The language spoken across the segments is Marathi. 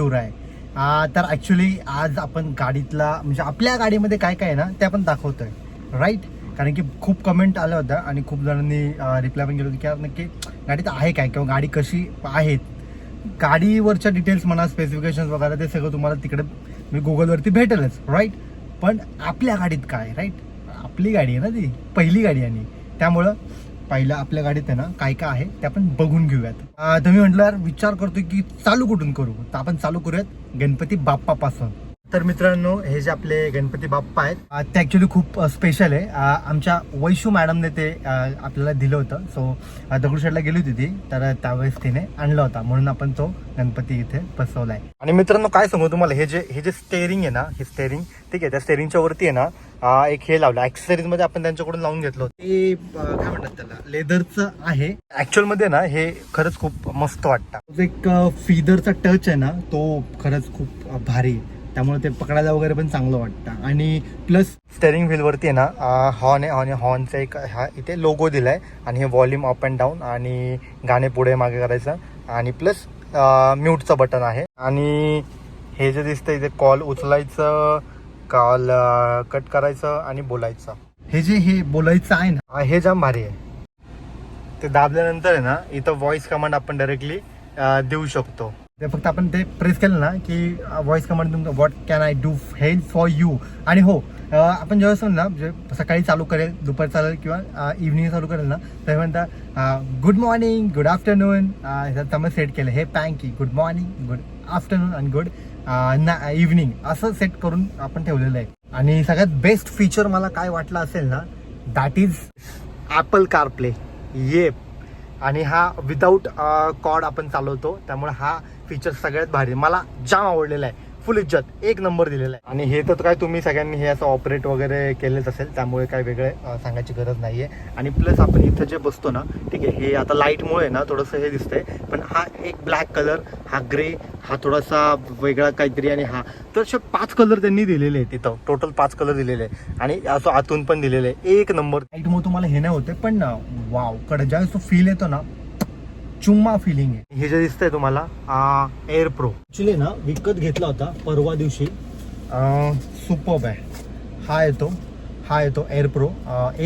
मित्रांनो आहे शिवराय तर ॲक्च्युली आज आपण गाडीतला म्हणजे आपल्या गाडीमध्ये काय काय आहे ना ते आपण दाखवतोय. राईट कारण की खूप कमेंट आल्या होत्या आणि खूप जणांनी रिप्लाय पण केलं होतं की यार नक्की गाडीत आहे काय? किंवा गाडी कशी आहेत? गाडीवरच्या डिटेल्स म्हणा स्पेसिफिकेशन्स वगैरे ते सगळं तुम्हाला तिकडे मी गुगलवरती भेटेलच. राईट पण आपल्या गाडीत काय? राईट आपली गाडी आहे ना ती. पहिली गाडी आणि त्यामुळं पहिलं आपल्या गाडीत आहे ना काय काय आहे ते आपण बघून घेऊयात. तुम्ही तर मी म्हटलं विचार करतो की चालू कुठून करू? तर आपण चालू करूयात गणपती बाप्पापासून. तर मित्रांनो हे जे आपले गणपती बाप्पा आहेत ते ॲक्च्युली खूप स्पेशल आहे. आमच्या वैशू मॅडमने ते आपल्याला दिलं होतं. सो दगडूशेठला गेली होती ती तर त्यावेळेस तिने आणला होता. म्हणून आपण तो गणपती इथे बसवलाय. आणि मित्रांनो काय सांगू तुम्हाला हे जे हे जे स्टेअरिंग आहे ना हे स्टेअरिंग ठीक आहे त्या स्टेअरिंगच्या वरती आहे ना एक हे लावलं. ऍक्सेसरीजमध्ये आपण त्यांच्याकडून लावून घेतलं ते काय म्हणतात त्याला? लेदरचं आहे. ऍक्च्युअलमध्ये ना हे खरंच खूप मस्त वाटतं. जो एक फिदरचा टच आहे ना तो खरंच खूप भारी आहे. त्यामुळे ते पकडायला वगैरे पण चांगलं वाटतं. आणि प्लस स्टेअरिंग व्हीलवरती आहे ना हॉर्न आहे. हॉर्न हॉर्नचा एक हा इथे लोगो दिलाय. आणि हे व्हॉल्यूम अप अँड डाऊन आणि गाणे पुढे मागे करायचं. आणि प्लस म्यूटचं बटन आहे. आणि हे जे दिसतंय इथे कॉल उचलायचं कॉल कट करायचं आणि बोलायचं. हे जे हे बोलायचं आहे ना हे जाम भारी आहे. ते दाबल्यानंतर आहे ना इथं व्हॉइस कमांड आपण डायरेक्टली देऊ शकतो. ते फक्त आपण ते प्रेस केलं ना की व्हॉइस कमांड तुमचं what can I do help for you आणि हो आपण जेव्हा असं ना म्हणजे सकाळी चालू करेल दुपार चालेल किंवा इव्हनिंग चालू करेल ना तर म्हणता गुड मॉर्निंग गुड आफ्टरनून त्यामुळे सेट केलं. हे पँकी गुड मॉर्निंग गुड आफ्टरनून आणि गुड ना इव्हनिंग असं सेट करून आपण ठेवलेलं आहे. आणि सगळ्यात बेस्ट फीचर मला काय वाटलं असेल ना दॅट इज ॲपल कारप्ले ये आणि हा विदाऊट कॉड आपण चालवतो त्यामुळे हा फीचर सगळ्यात भारी मला जाम आवडलेला आहे. फुल इज्जत. एक नंबर दिलेला आहे. आणि हे तर काय तुम्ही सगळ्यांनी हे असं ऑपरेट वगैरे केलेच असेल त्यामुळे काय वेगळे सांगायची गरज नाहीये. आणि प्लस आपण इथं जे बसतो ना ठीक आहे हे आता लाईटमुळे ना थोडंसं हे दिसतंय पण हा एक ब्लॅक कलर हा ग्रे हा थोडासा वेगळा काहीतरी आणि हा. तर असे पाच कलर त्यांनी दिलेले आहेत तिथं टोटल पाच कलर दिलेले आहे आणि असं आतून पण दिलेले आहे एक नंबर. लाईटमुळे तुम्हाला हे नाही होते पण ना वावकडे ज्यावेळेस तो फील येतो ना चुम्मा फिलिंग आहे. हे जे दिसतंय तुम्हाला एअर प्रो ऍक्च्युली ना विकत घेतला होता परवा दिवशी. सुपर आहे. हा येतो. हा येतो एअर प्रो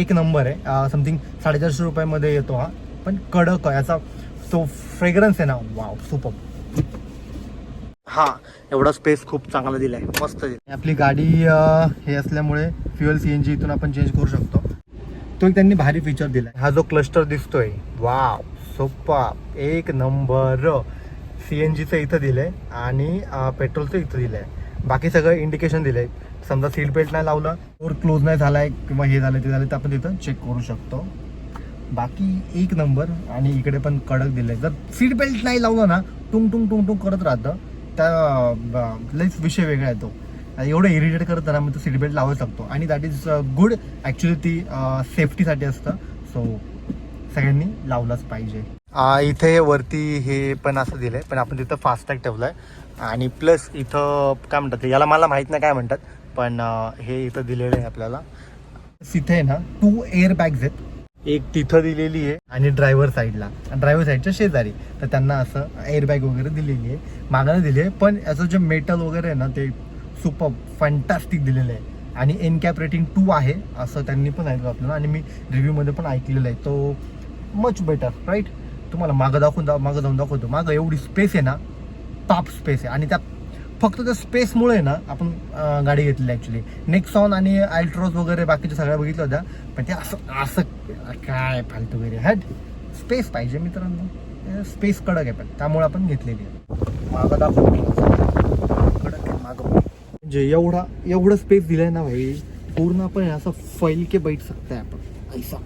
एक नंबर आहे. समथिंग साडेचारशे रुपयामध्ये येतो हा. पण कडक आहे. याचा तो फ्रेग्रन्स आहे ना वाव सुपर हा एवढा स्पेस खूप चांगला दिलाय. मस्त दिलाय. आपली गाडी हे असल्यामुळे फ्युएल सी एन जी इथून आपण चेंज करू शकतो. तो एक त्यांनी भारी फीचर दिलाय. हा जो क्लस्टर दिसतोय वाव सोप्पा. एक नंबर. सी एन जीचं इथं दिलं आहे आणि पेट्रोलचं इथं दिलं आहे बाकी सगळं इंडिकेशन दिलं आहे समजा सीट बेल्ट नाही लावलं डोर क्लोज नाही झालाय किंवा हे झालं ते झालं तर आपण तिथं चेक करू शकतो. बाकी एक नंबर आणि इकडे पण कडक दिलंय. जर सीट बेल्ट नाही लावलं ना टुंग टुंग टुंग टुंग करत राहतं. त्या लईच विषय वेगळा आहे तो. एवढं इरिटेट करत ना मग तो सीट बेल्ट लावू शकतो. आणि दॅट इज गुड ॲक्च्युली ती सेफ्टीसाठी असतं. सो सगळ्यांनी लावलाच पाहिजे. इथे वरती हे पण असं दिलंय पण आपण तिथं फास्टॅग ठेवलंय. आणि प्लस इथं काय म्हणतात याला मला माहीत नाही काय म्हणतात पण हे इथं दिलेलं आहे आपल्याला. तिथे आहे ना टू एअर बॅग्स आहेत. एक तिथं दिलेली आहे. आणि ड्रायव्हर साईडला ड्रायव्हर साईडच्या शेजारी. तर त्यांना असं एअरबॅग वगैरे दिलेली आहे. मागाने दिली आहे पण याचं जे मेटल वगैरे आहे ना ते सुपर फॅन्टॅस्टिक दिलेलं आहे. आणि एन कॅप रेटिंग टू आहे असं त्यांनी पण ऐकलं आपल्याला. आणि मी रिव्ह्यूमध्ये पण ऐकलेलं आहे. तो मच बेटर राईट तुम्हाला मागं दाखवून दा मागं जाऊन दाखवतो. मागं एवढी स्पेस आहे ना टॉप स्पेस आहे. आणि त्या फक्त त्या स्पेसमुळे ना आपण गाडी घेतलेली ॲक्च्युली नेक्सॉन आणि अल्ट्रोज वगैरे बाकीच्या सगळ्या बघितल्या होत्या. पण ते असं असं काय फालतू वगैरे. हॅट स्पेस पाहिजे मित्रांनो. स्पेस कडक आहे पण. त्यामुळे आपण घेतलेली आहे. मागं दाखवतो. कडक आहे मागं म्हणजे एवढा एवढं स्पेस दिलाय ना भाई पूर्ण आपण असं फैल के बैठ सकताय आपण. ऐसा.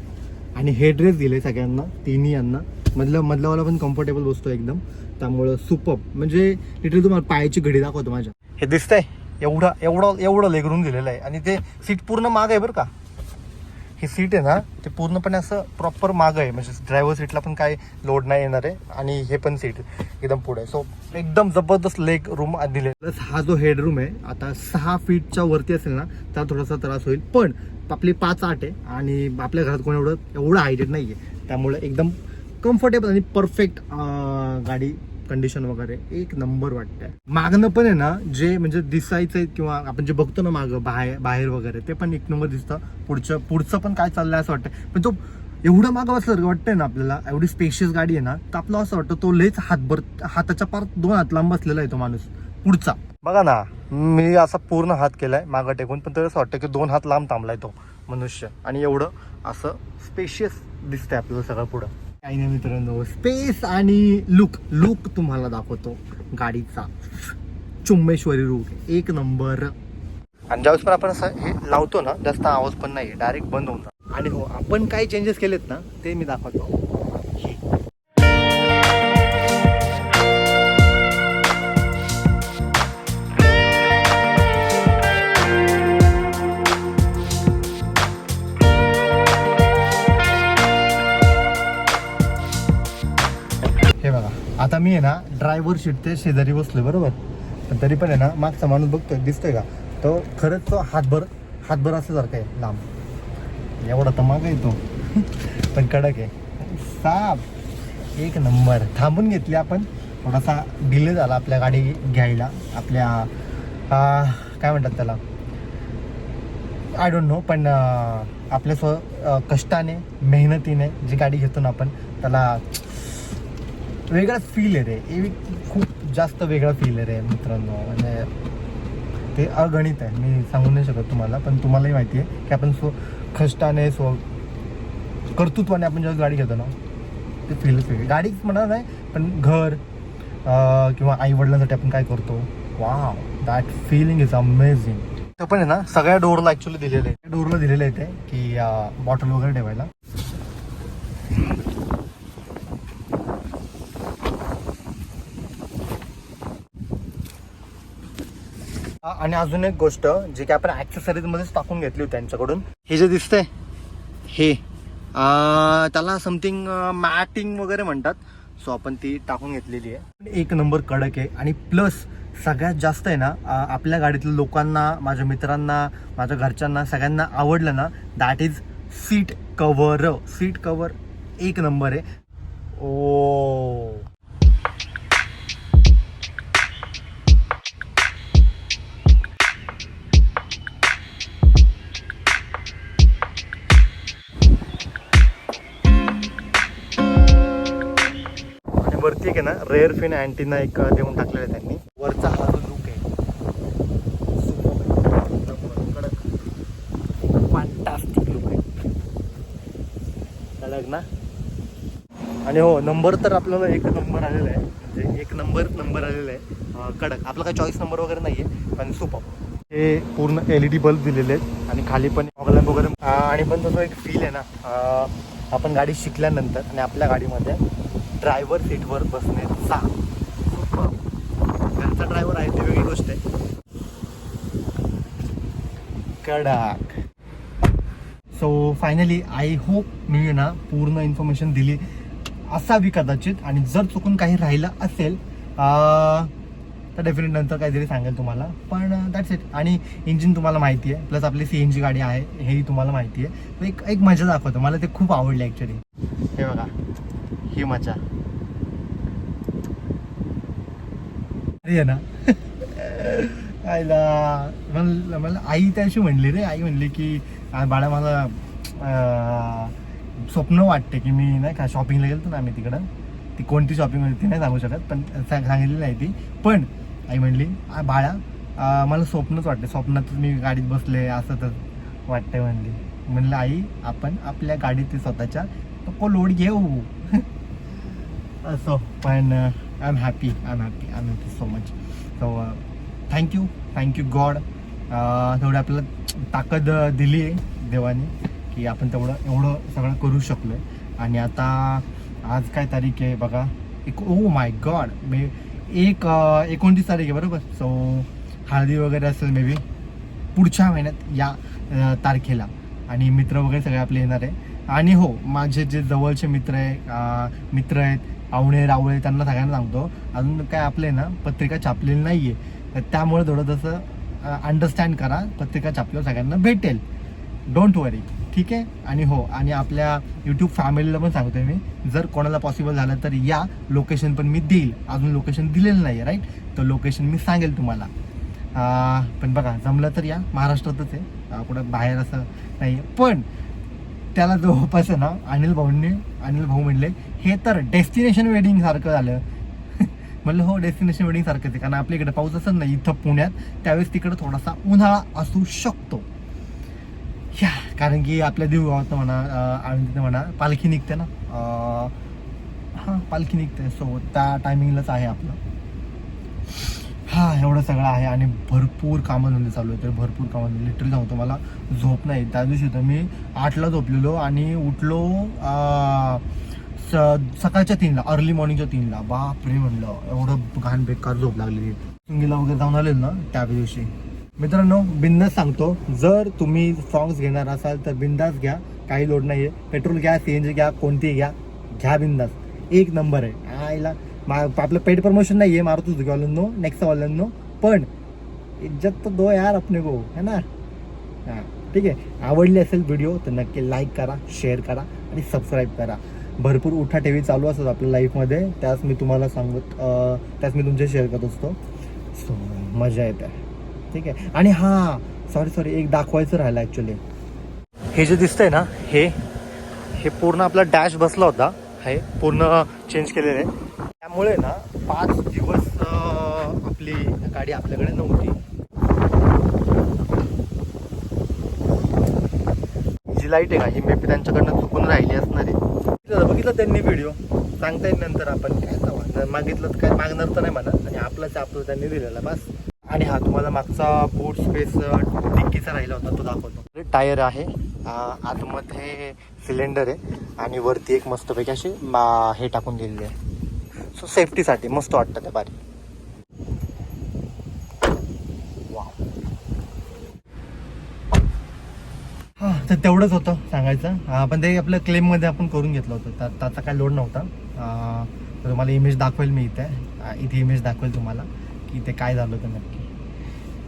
आणि हे ड्रेस दिले सगळ्यांना तिन्ही यांना. मधलं मधलावाला पण कम्फर्टेबल बसतो एकदम. त्यामुळं सुपर म्हणजे लिटरली तुम्हाला पायाची घडी दाखवतो माझ्या. हे दिसतंय. एवढं एवढं एवढं लेगरून दिलेलं आहे. आणि ते सीट पूर्ण माग आहे बरं का? ही सीट आहे ना ते पूर्णपणे असं प्रॉपर माग आहे. म्हणजे ड्रायव्हर सीटला पण काय लोड नाही येणार आहे आणि हे पण सीट एकदम पुढे सो एकदम जबरदस्त लेग रूम दिले प्लस हा जो हेड रूम आहे आता सहा फीटच्या वरती असेल ना त्याला थोडासा त्रास होईल. पण आपली पाच आठ आहे आणि आपल्या घरात कोण एवढं एवढं हायटेड नाही आहे त्यामुळे एकदम कम्फर्टेबल आणि परफेक्ट गाडी कंडिशन वगैरे एक नंबर वाटतंय. मागणं पण आहे ना जे म्हणजे दिसायचं किंवा आपण जे बघतो ना मागं बाहेर बाहेर वगैरे ते पण एक नंबर दिसतं. पुढचं पुढचं पण काय चाललंय असं वाटतं पण तो एवढं मागं असं वाटतंय ना आपल्याला एवढी स्पेशियस गाडी आहे ना तर आपलं असं वाटतं तो लयच हातभर हाताच्या पार दोन हात लांब बसलेला आहे तो माणूस पुढचा. बघा ना मी असा पूर्ण हात केलाय मागं टेकून पण तरी असं वाटतं की दोन हात लांब थांबलाय तो मनुष्य. आणि एवढं असं स्पेशियस दिसतंय आपल्याला सगळं पुढं. काही नाही मित्रांनो स्पेस आणि लुक लुक तुम्हाला दाखवतो गाडीचा. चुंबेश्वरी रूट एक नंबर आणि ज्यावेळेस पण आपण असं हे लावतो ना जास्त आवाज पण नाही डायरेक्ट बंद होऊन आणि हो आपण काय चेंजेस केलेत ना ते मी दाखवतो. मी आहे ना ड्रायव्हर सीटच्या शेजारी बसलोय बरोबर? पण तरी पण आहे ना मागचा माणूस बघतोय दिसतोय का? तो खरंच तो हातभर हातभर असल्यासारखा आहे लांब. एवढा तर माग येतो पण कडक आहे. साप! एक नंबर. थांबून घेतली आपण. थोडासा डिले झाला आपल्या गाडी घ्यायला. आपल्या काय म्हणतात त्याला? आय डोंट नो पण आपल्या स्व कष्टाने मेहनतीने जी गाडी घेतो ना आपण त्याला वेगळा फील आहे रे. ए खूप जास्त वेगळा फील आहे रे मित्रांनो. म्हणजे ते अगणित आहे. मी सांगू नाही शकत तुम्हाला पण तुम्हालाही माहिती आहे की आपण स्व खष्टाने स्व कर्तृत्वाने आपण जेव्हा गाडी घेतो ना ते फीलच वेगळी. गाडीच म्हणा नाही पण घर किंवा आई वडिलांसाठी आपण काय करतो? वा दॅट फिलिंग इज अमेझिंग तर पण आहे ना सगळ्या डोरला ॲक्च्युली दिलेलं आहे. डोरला दिलेलं आहे ते की बॉटल वगैरे ठेवायला. आणि अजून एक गोष्ट जे की आपण ऍक्सेसरीज मध्येच टाकून घेतली होती त्यांच्याकडून हे जे दिसतंय हे त्याला समथिंग मॅटिंग वगैरे म्हणतात. सो आपण ती टाकून घेतलेली आहे. एक नंबर कडक आहे. आणि प्लस सगळ्यात जास्त आहे ना आपल्या गाडीतल्या लोकांना माझ्या मित्रांना माझ्या घरच्यांना सगळ्यांना आवडलं ना that is seat cover seat cover एक नंबर आहे. ओ. वरती एक आहे ना रेअर फिन अँटीना एक देऊन टाकलेला आहे त्यांनी. वरचा हा जो लुक आहे. फॅन्टास्टिक लुक आहे. कडक ना? आणि हो नंबर तर आपल्याला एक नंबर आलेला आहे. म्हणजे एक नंबर नंबर आलेला आहे. कडक. आपला काही चॉईस नंबर वगैरे नाही आहे पण सुपर हे पूर्ण एल ई डी बल्ब दिलेले आहेत. आणि खाली पण ऑगलॅम्प वगैरे. आणि पण तसं एक फील आहे ना आपण गाडी शिकल्यानंतर आणि आपल्या गाडीमध्ये ड्रायव्हर सीटवर बसण्याचा सुपर त्यांचा ड्रायव्हर आहे ती वेगळी गोष्ट आहे. कडक. सो फायनली आय होप मी ना पूर्ण इन्फॉर्मेशन दिली. असावी कदाचित आणि जर चुकून काही राहिलं असेल तर डेफिनेट नंतर काहीतरी सांगेल तुम्हाला. पण दॅट्स इट आणि इंजिन तुम्हाला माहिती आहे. प्लस आपली सी एन जी गाडी आहे हेही तुम्हाला माहिती आहे. एक एक मजा दाखवतो. मला ते खूप आवडले ॲक्च्युली हे बघा. ही मजा. अरे ना. आईला मला मला आई त्याशी म्हणली रे. आई म्हणली की बाळा मला स्वप्न वाटते की मी नाही का शॉपिंगला गेलो ना आम्ही तिकडं. ती कोणती शॉपिंग होती ती नाही सांगू शकत पण सांगितली नाही ती. पण आई म्हणली बाळा मला स्वप्नच वाटते. स्वप्नातच मी गाडीत बसले असं तर वाटतंय म्हणली. म्हणलं आई आपण आपल्या गाडीत स्वतःच्या तो लोड घेऊ. असो पण I happy. Happy I I'm happy I am happy so much so thank you thank you God तेवढं आपल्याला ताकद uh, दिली आहे देवाने की आपण तेवढं एवढं सगळं करू शकलो आणि आता आज काय तारीख आहे बघा. एक ओ माय गॉड मे एक uh, एकोणतीस तारीख आहे बरोबर? सो हळदी वगैरे असेल मे बी पुढच्या महिन्यात या uh, तारखेला. आणि मित्र वगैरे सगळे आपले येणार आहे. आणि हो माझे जे जवळचे मित्र आहे मित्र आहेत आवळे रावळे त्यांना सगळ्यांना सांगतो. अजून काय आपले ना पत्रिका छापलेली नाही आहे तर त्यामुळे थोडं तसं अंडरस्टँड करा पत्रिका छापल्यावर सगळ्यांना भेटेल. डोंट वरी ठीक आहे? आणि हो आणि आपल्या यूट्यूब फॅमिलीला पण सांगतोय मी. जर कोणाला पॉसिबल झालं तर या लोकेशन पण मी देईल. अजून लोकेशन दिलेलं नाही राईट तर लोकेशन मी सांगेल तुम्हाला. पण बघा जमलं तर या. महाराष्ट्रातच आहे. कुठं बाहेर असं नाही पण त्याला जवळपास ना अनिल भाऊंनी अनिल भाऊ म्हणले हे तर डेस्टिनेशन वेडिंग सारखं झालं. म्हणलं हो डेस्टिनेशन वेडिंग सारखंच आहे. कारण आपल्या इकडे पाऊस असत नाही इथं पुण्यात. त्यावेळेस तिकडे थोडासा उन्हाळा असू शकतो. या कारण की आपल्या देवगावात म्हणा अं, म्हणा पालखी निघते ना. हां पालखी निघते. सो त्या टायमिंगलाच आहे आपलं. हा एवढं सगळं आहे आणि भरपूर कामं कामधंदे चालू आहे तर भरपूर कामधंदे. लिटरली सांगतो मला झोप नाही. त्या दिवशी तर मी आठला झोपलेलो आणि उठलो सकाळच्या तीनला अर्ली मॉर्निंगच्या तीनला. बापरे म्हणलं एवढं घाण बेकार झोप लागलेली सिंगीला वगैरे जाऊन आले ना त्या दिवशी. मित्रांनो बिंदास सांगतो जर तुम्ही सॉंग्स घेणार असाल तर बिंदास घ्या काही लोड नाही आहे पेट्रोल घ्या सी एन जी घ्या कोणतीही घ्या घ्या बिंदास एक नंबर आहे. आईला मा आपलं पेड प्रमोशन नाही आहे मारुती सुजुकीवाल्यांनो नो पण इज्जत तर दो यार अपने को है ना? हां ठीक आहे. आवडली असेल व्हिडिओ तर नक्की लाईक करा शेअर करा आणि सबस्क्राईब करा. भरपूर उठाठेवी चालू असतात आपल्या लाईफमध्ये त्याच मी तुम्हाला सांगत त्याच मी तुमच्या शेअर करत असतो. सो मजा येते. ठीक आहे. आणि हां सॉरी सॉरी एक दाखवायचं राहिलं ॲक्च्युली हे जे दिसतंय ना हे हे पूर्ण आपला डॅश बसला होता. हे पूर्ण चेंज केलेलं आहे. त्यामुळे ना पाच दिवस आपली गाडी आपल्याकडे नव्हती. जी लाइट आहे का ही मेपी त्यांच्याकडनं चुकून राहिली असणार आहे. बघितलं बघितलं त्यांनी व्हिडिओ सांगता येईल नंतर आपण काय सांगा. मागितलं तर काय मागणार तर नाही म्हणा आणि आपलाच आपलं त्यांनी दिलेला बस. आणि हा तुम्हाला मागचा बूट स्पेस डिक्कीचा राहिला होता तो दाखवतो. टायर आहे. आतमध्ये सिलेंडर आहे. आणि वरती एक मस्तपैकी अशी मा- हे टाकून दिलेली आहे. सो सेफ्टीसाठी मस्त वाटतं त्या बारी हां तर तेवढंच होतं सांगायचं. पण ते आपलं क्लेममध्ये आपण करून घेतलं होतं. तर त्याचा काय लोड नव्हता. तर तुम्हाला इमेज दाखवेल मी इथे. इथे इमेज दाखवेल तुम्हाला की ते काय झालं होतं नक्की.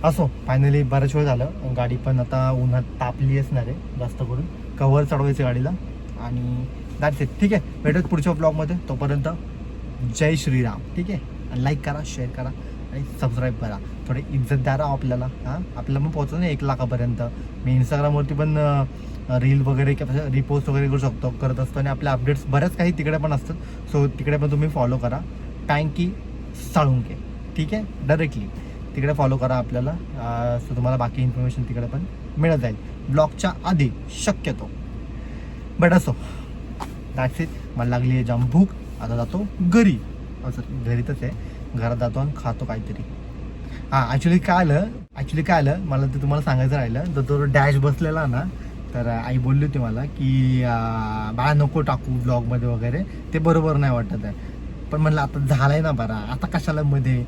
असो फायनली बऱ्याच वेळ झालं. गाडी पण आता उन्हात तापली असणार आहे जास्त करून. कवर चढवायचं गाडीला. आणि दॅट्स इट ठीक आहे? भेटत पुढच्या ब्लॉगमध्ये तोपर्यंत जय श्रीराम. ठीक आहे? आणि लाईक करा शेअर करा. आणि सबस्क्राईब करा. थोडे इज्जत द्या राव आपल्याला. हां? आपल्याला मग पोहोचू ना एक लाखापर्यंत. मी इंस्टाग्रामवरती पण रील वगैरे किंवा रिपोस्ट वगैरे करू शकतो करत असतो आणि आपल्या अपडेट्स बऱ्याच काही तिकडे पण असतात. सो तिकडे पण तुम्ही फॉलो करा. टँकी साळुंके. ठीक आहे? डायरेक्टली तिकडे फॉलो करा आपल्याला. सो तुम्हाला बाकी इन्फॉर्मेशन तिकडे पण मिळत जाईल. ब्लॉगच्या आधी शक्यतो. बट असो. दॅट्स इट मला लागली आहे जाम भूक आता जातो घरी. असं घरीतच आहे. घरात जातो आणि खातो काहीतरी. हां ॲक्च्युली काय आलं ॲक्च्युली काय आलं मला ते तुम्हाला सांगायचं राहिलं तर तो डॅश बसलेला ना तर आई बोलली होती मला की बाळा नको टाकू ब्लॉगमध्ये वगैरे. ते बरोबर नाही वाटत आहे. पण म्हणलं आता झालं आहे ना बरा आता कशाला मध्ये?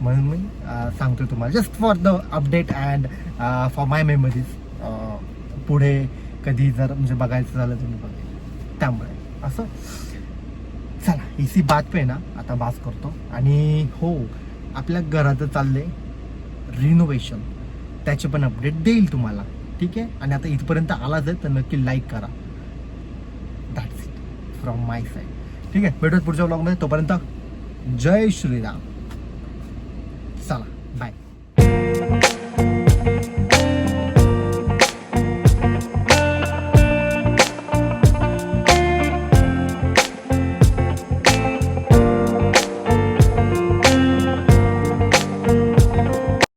म्हणून मी सांगतो तुम्हाला just for the update and for my memories पुढे कधी जर म्हणजे बघायचं झालं तुम्ही बघा त्यामुळे असं. चला इसी बात पे ना आता बास करतो. आणि हो आपल्या घराचं चाललंय रिनोव्हेशन त्याचे पण अपडेट देईल तुम्हाला. ठीक आहे? आणि आता इथपर्यंत आलाच आहे तर नक्की लाईक करा. That's it from my side ठीक आहे? भेटूच पुढच्या ब्लॉगमध्ये तोपर्यंत जय श्रीराम. चला बाय